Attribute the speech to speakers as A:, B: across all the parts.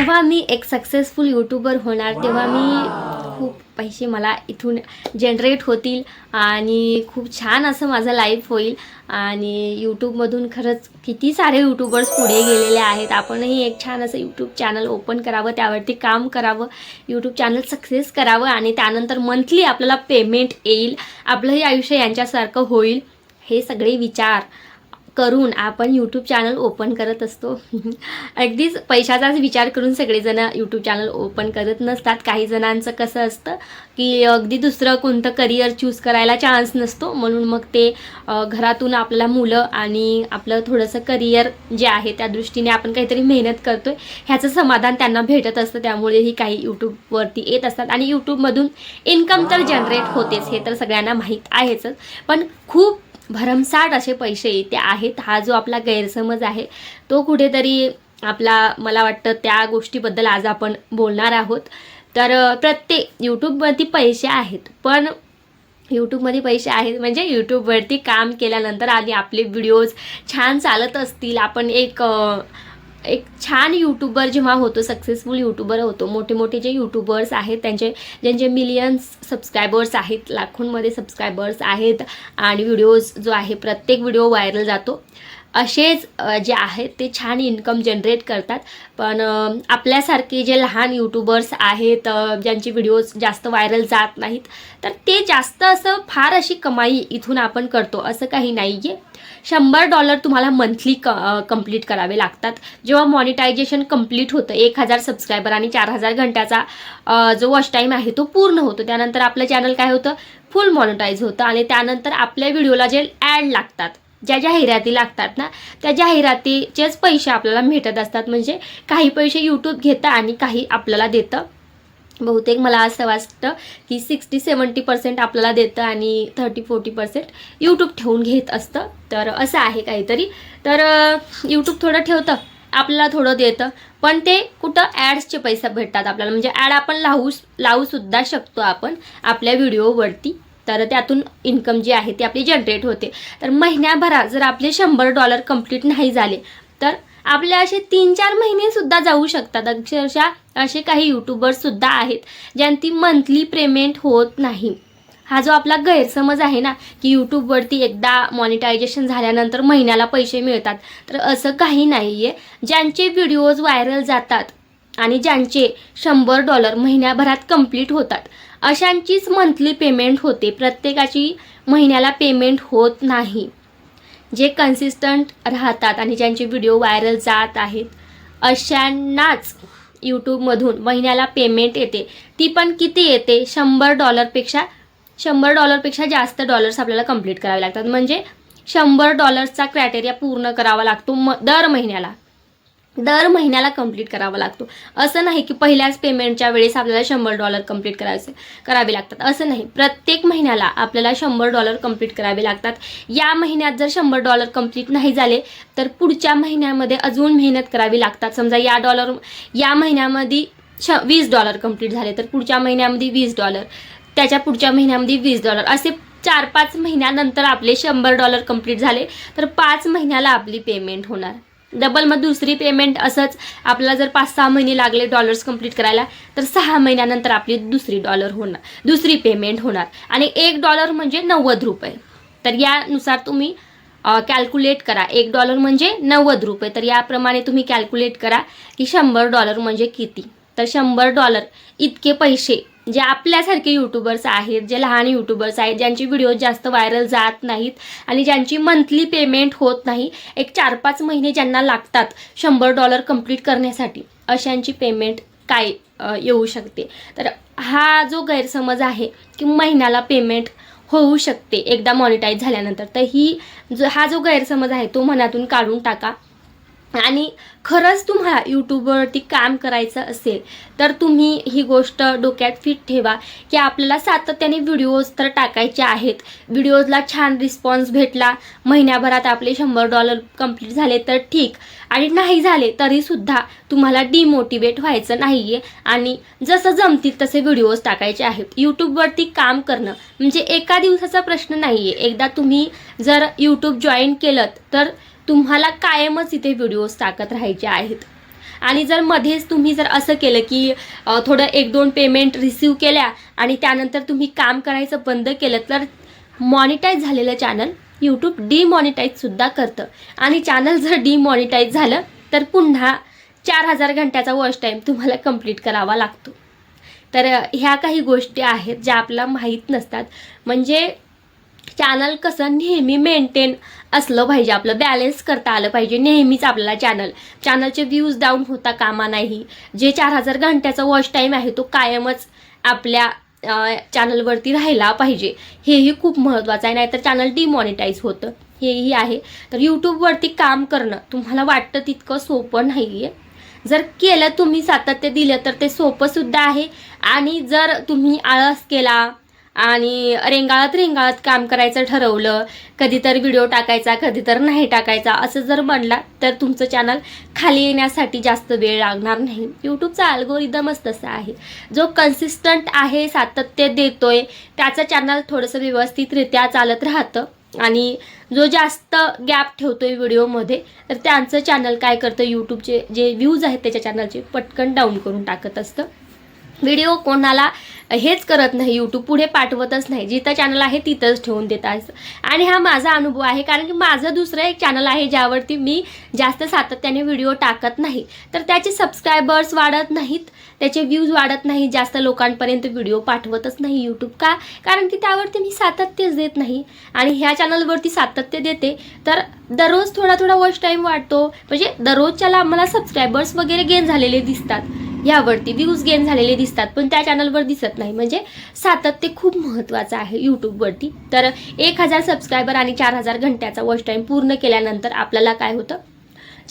A: जेव्हा मी एक successful YouTuber होणार तेव्हा मी खूप पैसे मला इथून जनरेट होतील आणि खूप छान असं माझं लाईफ होईल. आणि यूट्यूबमधून खरंच किती सारे यूट्यूबर्स पुढे गेलेले आहेत. आपणही एक छान असं यूट्यूब चॅनल ओपन करावं त्यावरती काम करावं यूट्यूब चॅनल सक्सेस करावं आणि त्यानंतर मंथली आपल्याला पेमेंट येईल. आपलंही आयुष्य यांच्यासारखं होईल. हे सगळे विचार. करून आपण यूट्यूब चॅनल ओपन करत असतो. अगदीच पैशाचाच विचार करून सगळेजण यूट्यूब चॅनल ओपन करत नसतात. काही जणांचं कसं असतं की अगदी दुसरं कोणतं करिअर चूज करायला चान्स नसतो. म्हणून मग ते घरातून आपल्याला मुलं आणि आपलं थोडंसं करिअर जे आहे त्या दृष्टीने आपण काहीतरी मेहनत करतोय ह्याचं समाधान त्यांना भेटत असतं. त्यामुळेही काही यूट्यूबवरती येत असतात. आणि यूट्यूबमधून इन्कम तर जनरेट होतेच हे तर सगळ्यांना माहीत आहेच. पण खूप भरमसाठ असे पैसे इथे आहेत. हा जो आपला गैरसमज आहे तो कुठेतरी आपला मला वाटतं त्या गोष्टीबद्दल आज आपण बोलणार आहोत. तर प्रत्येक यूट्यूबवरती पैसे आहेत. पण यूट्यूबमध्ये पैसे आहेत म्हणजे यूट्यूबवरती काम केल्यानंतर आणि आपले व्हिडिओज छान चालत असतील. आपण एक एक छान यूट्यूबर जेव्हा होतो सक्सेसफुल यूट्यूबर होतो मोठे मोठे जे यूट्यूबर्स आहेत त्यांचे ज्यांचे मिलियन्स सबस्क्रायबर्स आहेत लाखोंमध्ये सबस्क्रायबर्स आहेत आणि व्हिडिओज जो आहे प्रत्येक व्हिडिओ व्हायरल जातो. असेच जे आहेत ते छान इन्कम जनरेट करतात. पण आपल्यासारखे जे लहान यूट्यूबर्स आहेत ज्यांचे व्हिडिओज जास्त व्हायरल जात नाहीत तर ते जास्त असं फार अशी कमाई इथून आपण करतो असं काही नाही आहे शंभर डॉलर तुम्हाला मंथली क कंप्लीट करावे लागतात. जेव्हा मॉनिटायझेशन कंप्लीट होतं एक हजार सबस्क्रायबर आणि चार हजार घंट्याचा जो वॉच टाईम आहे तो पूर्ण होतो. त्यानंतर आपलं चॅनल काय होतं? फुल मॉनिटाईज होतं आणि त्यानंतर आपल्या व्हिडिओला जे ॲड लागतात. ज्या जाहिराती लागतात ना त्या जाहिरातीचेच पैसे आपल्याला भेटत असतात. म्हणजे काही पैसे यूट्यूब घेतं आणि काही आपल्याला देतं. बहुतेक मला असं वाटतं की सिक्स्टी सेवन्टी पर्सेंट आपल्याला देतं आणि थर्टी फोर्टी पर्सेंट यूट्यूब ठेवून घेत असतं. तर असं आहे काहीतरी. तर यूट्यूब थोडं ठेवतं आपल्याला थोडं देतं. पण ते कुठं ॲड्सचे पैसे भेटतात आपल्याला. म्हणजे ॲड आपण लावू लावूसुद्धा शकतो आपण आपल्या व्हिडिओवरती तर त्यातून इन्कम जी आहे ती आपली जनरेट होते. तर महिन्याभरात जर आपले शंभर डॉलर कंप्लीट नाही झाले तर आपले असे तीन चार महिने सुद्धा जाऊ शकतात. अक्षरशः असे काही यूट्यूबर्ससुद्धा आहेत ज्यांची मंथली पेमेंट होत नाही. हा जो आपला गैरसमज आहे ना की यूट्यूबवरती एकदा मॉनिटायझेशन झाल्यानंतर महिन्याला पैसे मिळतात तर असं काही नाही आहे ज्यांचे व्हिडिओज व्हायरल जातात आणि ज्यांचे शंभर डॉलर महिन्याभरात कंप्लीट होतात अशांचीच मंथली पेमेंट होते. प्रत्येकाची महिन्याला पेमेंट होत नाही. जे कन्सिस्टंट राहतात आणि ज्यांचे व्हिडिओ व्हायरल जात आहेत अशांनाच यूट्यूबमधून महिन्याला पेमेंट येते. ती पण किती येते? शंभर डॉलरपेक्षा शंभर डॉलरपेक्षा जास्त डॉलर्स आपल्याला कंप्लीट करावे लागतात. म्हणजे शंभर डॉलर्सचा क्रायटेरिया पूर्ण करावा लागतो म दर महिन्याला. दर महिन्याला कंप्लीट करावा लागतो. असं नाही की पहिल्याच पेमेंटच्या वेळेस आपल्याला शंभर डॉलर कंप्लीट करायचे करावे लागतात. असं नाही. प्रत्येक महिन्याला आपल्याला शंभर डॉलर कंप्लीट करावे लागतात. या महिन्यात जर शंभर डॉलर कंप्लीट नाही झाले तर पुढच्या महिन्यामध्ये अजून मेहनत करावी लागतात. समजा या डॉलर या महिन्यामध्ये श वीस डॉलर कंप्लीट झाले तर पुढच्या महिन्यामध्ये वीस डॉलर त्याच्या पुढच्या महिन्यामध्ये वीस डॉलर असे चार पाच महिन्यानंतर आपले शंभर डॉलर कंप्लीट झाले तर पाच महिन्याला आपली पेमेंट होणार. डबल मग दुसरी पेमेंट असंच आपल्याला जर पाच सहा महिने लागले डॉलर्स कंप्लीट करायला तर सहा महिन्यानंतर आपली दुसरी डॉलर होणार दुसरी पेमेंट होणार. आणि एक डॉलर म्हणजे नव्वद रुपये. तर यानुसार तुम्ही कॅल्क्युलेट करा. एक डॉलर म्हणजे नव्वद रुपये. तर याप्रमाणे तुम्ही कॅल्क्युलेट करा की शंभर डॉलर म्हणजे किती. तर शंभर डॉलर इतके पैसे जे आपल्यासारखे यूट्यूबर्स आहेत जे लहान यूट्यूबर्स आहेत ज्यांची व्हिडिओ जास्त व्हायरल जात नाहीत आणि ज्यांची मंथली पेमेंट होत नाही एक चार पाच महिने ज्यांना लागतात शंभर डॉलर कंप्लीट करण्यासाठी अशांची पेमेंट काय येऊ शकते? तर हा जो गैरसमज आहे की महिन्याला पेमेंट होऊ शकते एकदा मॉनिटाईज झाल्यानंतर. तर ही जो हा जो गैरसमज आहे तो मनातून काढून टाका. आणि खरंच तुम्हाला यूट्यूबवरती काम करायचं असेल तर तुम्ही ही गोष्ट डोक्यात फिट ठेवा की आपल्याला सातत्याने व्हिडिओज तर टाकायचे आहेत. व्हिडिओजला छान रिस्पॉन्स भेटला. महिन्याभरात आपले शंभर डॉलर कंप्लीट झाले तर ठीक. आणि नाही झाले तरीसुद्धा तुम्हाला डिमोटिवेट व्हायचं नाही आहे आणि जसं जमतील तसे व्हिडिओज टाकायचे आहेत. यूट्यूबवरती काम करणं म्हणजे एका दिवसाचा प्रश्न नाही आहे एकदा तुम्ही जर यूट्यूब जॉईन केलं तर तुम्हाला कायमच इथे व्हिडिओज टाकत राहायचे आहेत. आणि जर मध्येच तुम्ही जर असं केलं की थोडं एक दोन पेमेंट रिसीव केल्या आणि त्यानंतर तुम्ही काम करायचं बंद केलं तर मॉनिटाईज झालेलं चॅनल यूट्यूब डिमॉनिटाईजसुद्धा करतं. आणि चॅनल जर डिमॉनिटाईज झालं तर पुन्हा चार हजार घंट्याचा वॉच टाईम तुम्हाला कंप्लीट करावा लागतो. तर ह्या काही गोष्टी आहेत ज्या आपल्याला माहीत नसतात. म्हणजे चॅनल कसं नेहमी मेंटेन असलं पाहिजे आपलं बॅलन्स करता आलं पाहिजे नेहमीच आपल्याला चॅनल चॅनलचे व्ह्यूज डाऊन होता कामा नाही. जे चार हजार घंट्याचा वॉच टाईम आहे तो कायमच आपल्या चॅनलवरती राहिला पाहिजे. हेही खूप महत्त्वाचं आहे नाहीतर चॅनल डिमॉनिटाईज होतं. हेही आहे. तर यूट्यूबवरती काम करणं तुम्हाला वाटतं तितकं सोपं नाही आहे जर केलं तुम्ही सातत्य दिलं तर ते सोपंसुद्धा आहे. आणि जर तुम्ही आळस केला आणि रेंगाळत रेंगाळत काम करायचं ठरवलं. कधी तर व्हिडिओ टाकायचा कधी तर नाही टाकायचा. असं जर म्हणला तर तुमचं चॅनल खाली येण्यासाठी जास्त वेळ लागणार नाही. यूट्यूबचा अल्गोरिदमच तसा आहे. जो कन्सिस्टंट आहे सातत्य देतोय त्याचं चॅनल थोडंसं व्यवस्थितरित्या चालत राहतं. आणि जो जास्त गॅप ठेवतोय व्हिडिओमध्ये तर त्यांचं चॅनल काय करतं? यूट्यूबचे जे व्ह्यूज आहेत त्याच्या चॅनलचे पटकन डाऊन करून टाकत असतं. व्हिडिओ कोणाला हेच करत नाही यूट्यूब पुढे पाठवतच नाही. जिथं चॅनल आहे तिथंच ठेवून देत आणि हा माझा अनुभव आहे कारण की माझं दुसरं एक चॅनल आहे ज्यावरती मी जास्त सातत्याने व्हिडिओ टाकत नाही. तर त्याचे सबस्क्रायबर्स वाढत नाहीत त्याचे व्ह्यूज वाढत नाही जास्त लोकांपर्यंत व्हिडिओ पाठवतच नाही यूट्यूब का? कारण की त्यावरती मी सातत्यच देत नाही. आणि ह्या चॅनलवरती सातत्य देते तर दररोज थोडा थोडा वॉच टाईम वाढतो. म्हणजे दररोजच्याला आम्हाला सबस्क्रायबर्स वगैरे गेन झालेले दिसतात. यावरती व्ह्यूज गेन झालेले दिसतात पण त्या चॅनलवर दिसत नाही. म्हणजे सातत्य खूप महत्त्वाचं आहे यूट्यूबवरती तर एक हजार सबस्क्रायबर आणि चार हजार घंट्याचा वॉच टाईम पूर्ण केल्यानंतर आपल्याला काय होतं?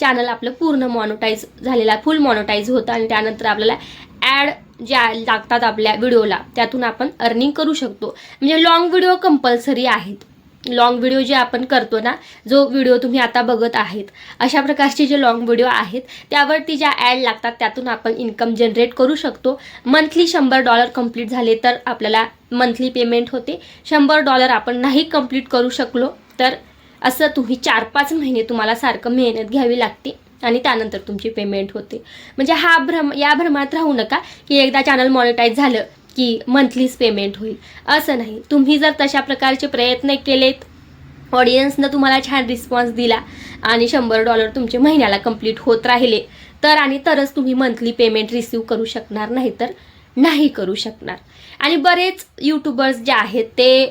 A: चॅनल आपलं पूर्ण मॉनोटाईज झालेला फुल मॉनोटाईज होतं आणि त्यानंतर आपल्याला ॲड ज्या लागतात आपल्या व्हिडिओला त्यातून आपण अर्निंग करू शकतो. म्हणजे लॉंग व्हिडिओ कंपल्सरी आहेत. लॉंग व्हिडिओ जे आपण करतो ना जो व्हिडिओ तुम्ही आता बघत आहेत अशा प्रकारचे जे लॉंग व्हिडिओ आहेत त्यावरती ज्या ॲड लागतात त्यातून आपण इन्कम जनरेट करू शकतो. मंथली शंभर डॉलर कंप्लीट झाले तर आपल्याला मंथली पेमेंट होते. शंभर डॉलर आपण नाही कंप्लीट करू शकलो तर असं तुम्ही चार पाच महिने तुम्हाला सारखं मेहनत घ्यावी लागते आणि त्यानंतर तुमची पेमेंट होते. म्हणजे हा भ्रम या भ्रमात राहू नका की एकदा चॅनल मॉनिटाईज झालं की मंथलीच पेमेंट होईल. असं नाही. तुम्ही जर तशा प्रकारचे प्रयत्न केलेत ऑडियन्सनं तुम्हाला छान रिस्पॉन्स दिला आणि शंभर डॉलर तुमचे महिन्याला कंप्लीट होत राहिले तर आणि तरच तुम्ही मंथली पेमेंट रिसीव करू शकणार नाही तर नाही करू शकणार. आणि बरेच यूट्यूबर्स जे आहेत ते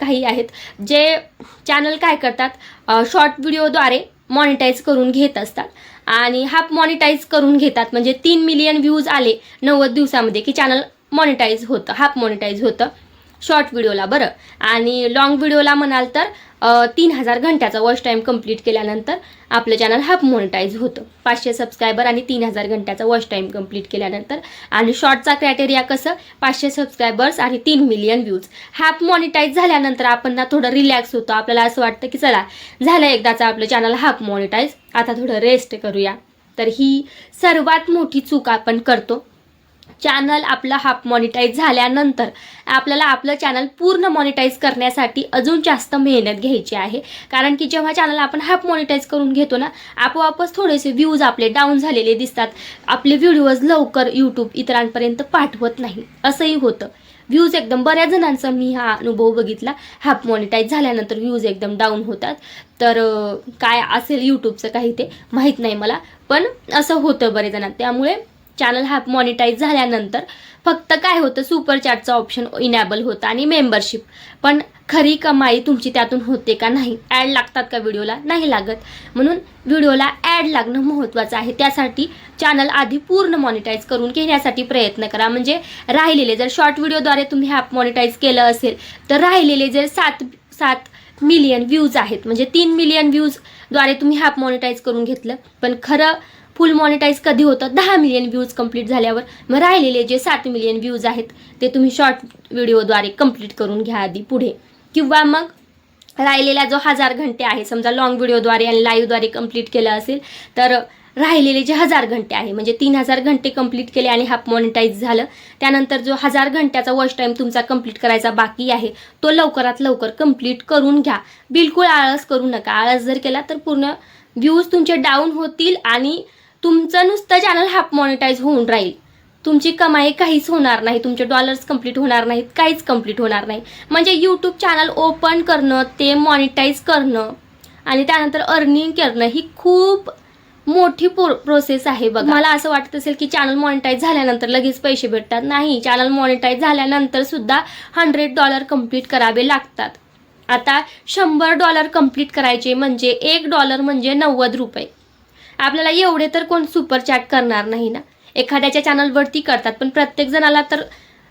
A: काही आहेत जे चॅनल काय करतात शॉर्ट व्हिडिओद्वारे मॉनिटाईज करून घेत असतात. आणि हाफ मॉनिटाईज करून घेतात म्हणजे तीन मिलियन व्ह्यूज आले नव्वद दिवसामध्ये की चॅनल मॉनिटाईज होतं हाफ मॉनिटाईज होतं शॉर्ट व्हिडिओला बरं. आणि लॉंग व्हिडिओला म्हणाल तर तीन हजार घंट्याचा वॉच टाईम कंप्लीट केल्यानंतर आपलं चॅनल हाफ मॉनिटाईज होतं. पाचशे सबस्क्रायबर आणि तीन हजार घंट्याचा वॉच टाईम कंप्लीट केल्यानंतर. आणि शॉर्टचा क्रायटेरिया कसं? पाचशे सबस्क्रायबर्स आणि तीन मिलियन व्ह्यूज हाफ मॉनिटाईज झाल्यानंतर आपण ना थोडं रिलॅक्स होतो. आपल्याला असं वाटतं की चला झालं एकदाचं आपलं चॅनल हाफ मॉनिटाईज आता थोडं रेस्ट करूया. तर ही सर्वात मोठी चूक आपण करतो. चॅनल आपला हाफ मॉनिटाईज झाल्यानंतर आपल्याला आपलं चॅनल पूर्ण मॉनिटाईज करण्यासाठी अजून जास्त मेहनत घ्यायची आहे. कारण की जेव्हा चॅनल आपण हाफ मॉनिटाईज करून घेतो ना आपोआपच थोडेसे व्ह्यूज आपले डाऊन झालेले दिसतात. आपले व्हिडिओज लवकर यूट्यूब इतरांपर्यंत पाठवत नाही. असंही होतं. व्ह्यूज एकदम बऱ्याच जणांचा मी हा अनुभव बघितला. हाफ मॉनिटाईज झाल्यानंतर व्ह्यूज एकदम डाऊन होतात. तर काय असेल यूट्यूबचं काही ते माहीत नाही मला. पण असं होतं बरेच जणांना. त्यामुळे चॅनल हा मॉनिटाईज झाल्यानंतर फक्त काय होतं सुपर चॅटचं ऑप्शन इनॅबल होतं आणि मेंबरशिप पण खरी कमाई तुमची त्यातून होते का नाही? ॲड लागतात का व्हिडिओला नाही लागत. म्हणून व्हिडिओला ॲड लागणं महत्त्वाचं आहे. त्यासाठी चॅनल आधी पूर्ण मॉनिटाईज करून घेण्यासाठी प्रयत्न करा. म्हणजे राहिलेले जर शॉर्ट व्हिडिओद्वारे तुम्ही ॲप मॉनिटाईज केलं असेल तर राहिलेले जर सात सात मिलियन व्ह्यूज आहेत म्हणजे तीन मिलियन व्ह्यूजद्वारे तुम्ही ॲप मॉनिटाईज करून घेतलं. पण खरं फुल मॉनिटाईज कधी होतं? दहा मिलियन व्ह्यूज कंप्लीट झाल्यावर मग राहिलेले जे सात मिलियन व्ह्यूज आहेत ते तुम्ही शॉर्ट व्हिडिओद्वारे कंप्लीट करून घ्या आधी पुढे. किंवा मग राहिलेला जो हजार घंटे आहे समजा लॉंग व्हिडिओद्वारे आणि लाईव्हद्वारे कंप्लीट केलं असेल तर राहिलेले जे हजार घंटे आहे म्हणजे तीन हजार घंटे कंप्लीट केले आणि हाफ मॉनिटाईज झालं त्यानंतर जो हजार घंट्याचा वॉच टाईम तुमचा कंप्लीट करायचा बाकी आहे तो लवकरात लवकर कंप्लीट करून घ्या. बिलकुल आळस करू नका. आळस जर केला तर पूर्ण व्ह्यूज तुमचे डाऊन होतील आणि तुमचं नुसतं चॅनल हाफ मॉनिटाईज होऊन राहील. तुमची कमाई काहीच होणार नाही तुमचे डॉलर्स कंप्लीट होणार नाहीत काहीच कंप्लीट होणार नाही. म्हणजे यूट्यूब चॅनल ओपन करणं ते मॉनिटाईज करणं आणि त्यानंतर अर्निंग करणं ही खूप मोठी प्रो प्रोसेस आहे बघा. मला असं वाटत असेल की चॅनल मॉनिटाईज झाल्यानंतर लगेच पैसे भेटतात. नाही चॅनल मॉनिटाईज झाल्यानंतर सुद्धा हंड्रेड डॉलर कंप्लीट करावे लागतात. आता शंभर डॉलर कंप्लीट करायचे म्हणजे एक डॉलर म्हणजे नव्वद रुपये. आपल्याला एवढे तर कोण सुपर चॅट करणार नाही ना? एखाद्याच्या चॅनलवरती करतात पण प्रत्येक जणाला तर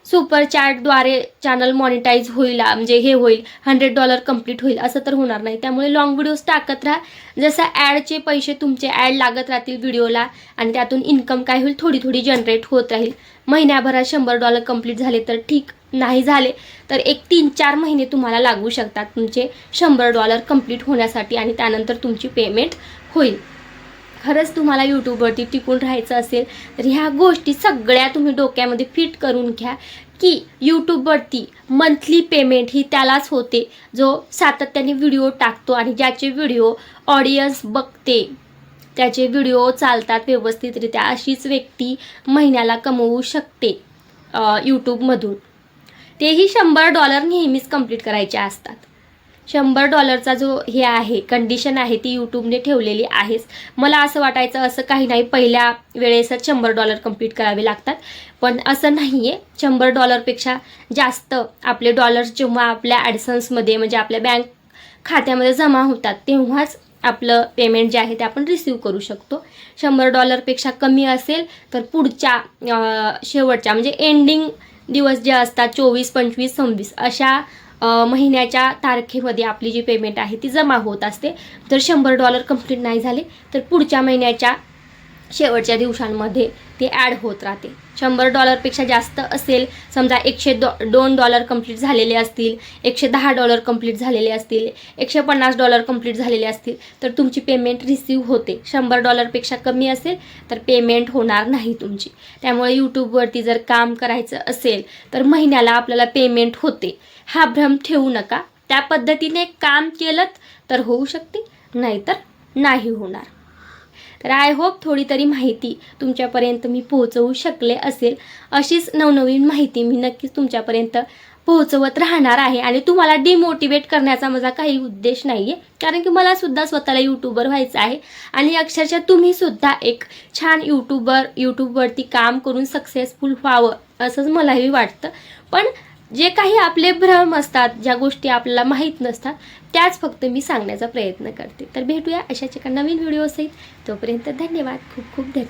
A: सुपर चॅटद्वारे चॅनल मॉनिटाईज होईल म्हणजे हे होईल हंड्रेड डॉलर कंप्लीट होईल असं तर होणार नाही. त्यामुळे लॉंग व्हिडिओज टाकत राहा. जसं ॲडचे पैसे तुमचे ॲड लागत राहतील व्हिडिओला आणि त्यातून इन्कम काय होईल? थोडी थोडी जनरेट होत राहील. महिन्याभरात शंभर डॉलर कंप्लीट झाले तर ठीक नाही झाले तर एक तीन चार महिने तुम्हाला लागू शकतात तुमचे शंभर डॉलर कंप्लीट होण्यासाठी आणि त्यानंतर तुमची पेमेंट होईल. खरंच तुम्हाला यूट्यूबवरती टिकून राहायचं असेल तर ह्या गोष्टी सगळ्या तुम्ही डोक्यामध्ये फिट करून घ्या की यूट्यूबवरती मंथली पेमेंट ही त्यालाच होते जो सातत्याने व्हिडिओ टाकतो आणि ज्याचे व्हिडिओ ऑडियन्स बघते. त्याचे व्हिडिओ चालतात व्यवस्थितरित्या अशीच व्यक्ती महिन्याला कमवू शकते यूट्यूबमधून तेही शंभर डॉलर नेहमीच कंप्लीट करायचे असतात. शंभर डॉलरचा जो हे आहे कंडिशन आहे ती यूट्यूबने ठेवलेली आहेच मला असं वाटायचं असं काही नाही. पहिल्या वेळेसच शंभर डॉलर कंप्लीट करावे लागतात. पण असं नाही आहे शंभर डॉलरपेक्षा जास्त आपले डॉलर्स जेव्हा आपल्या ॲडसन्समध्ये म्हणजे आपल्या बँक खात्यामध्ये जमा होतात तेव्हाच आपलं पेमेंट जे आहे ते आपण रिसीव करू शकतो. शंभर डॉलरपेक्षा कमी असेल तर पुढच्या शेवटच्या म्हणजे एंडिंग दिवस जे असतात चोवीस पंचवीस सव्वीस अशा महिन्याच्या तारखेमध्ये आपली जी पेमेंट आहे ती जमा होत असते. जर शंभर डॉलर कंप्लीट नाही झाले तर पुढच्या महिन्याच्या शेवटच्या दिवसांमध्ये ते ॲड होत राहते. शंभर डॉलरपेक्षा जास्त असेल समजा एकशे दो दोन डॉलर कंप्लीट झालेले असतील एकशे दहा डॉलर कंप्लीट झालेले असतील एकशे पन्नास डॉलर कंप्लीट झालेले असतील तर तुमची पेमेंट रिसीव होते. शंभर डॉलरपेक्षा कमी असेल तर पेमेंट होणार नाही तुमची. त्यामुळे यूट्यूबवरती जर काम करायचं असेल तर महिन्याला आपल्याला पेमेंट होते. हा भ्रम ठेवू नका. त्या पद्धतीने काम केलं तर होऊ शकते नाहीतर नाही होणार. तर आय होप थोडी तरी माहिती तुमच्यापर्यंत मी पोहोचवू शकले असेल. अशीच नवनवीन माहिती मी नक्कीच तुमच्यापर्यंत पोहोचवत राहणार आहे. आणि तुम्हाला डिमोटिवेट करण्याचा माझा काही उद्देश नाही आहे कारण की मला सुद्धा स्वतःला यूट्यूबर व्हायचं आहे. आणि अक्षरशः तुम्ही सुद्धा एक छान यूट्यूबर यूट्यूबवरती काम करून सक्सेसफुल व्हावं असंच मलाही वाटतं. पण जे काही आपले भ्रम असतात ज्या गोष्टी आपल्याला माहीत नसतात त्याच फक्त मी सांगण्याचा प्रयत्न करते. तर भेटूया अशाच एका नवीन व्हिडिओ सहित. तोपर्यंत धन्यवाद. खूप खूप धन्यवाद.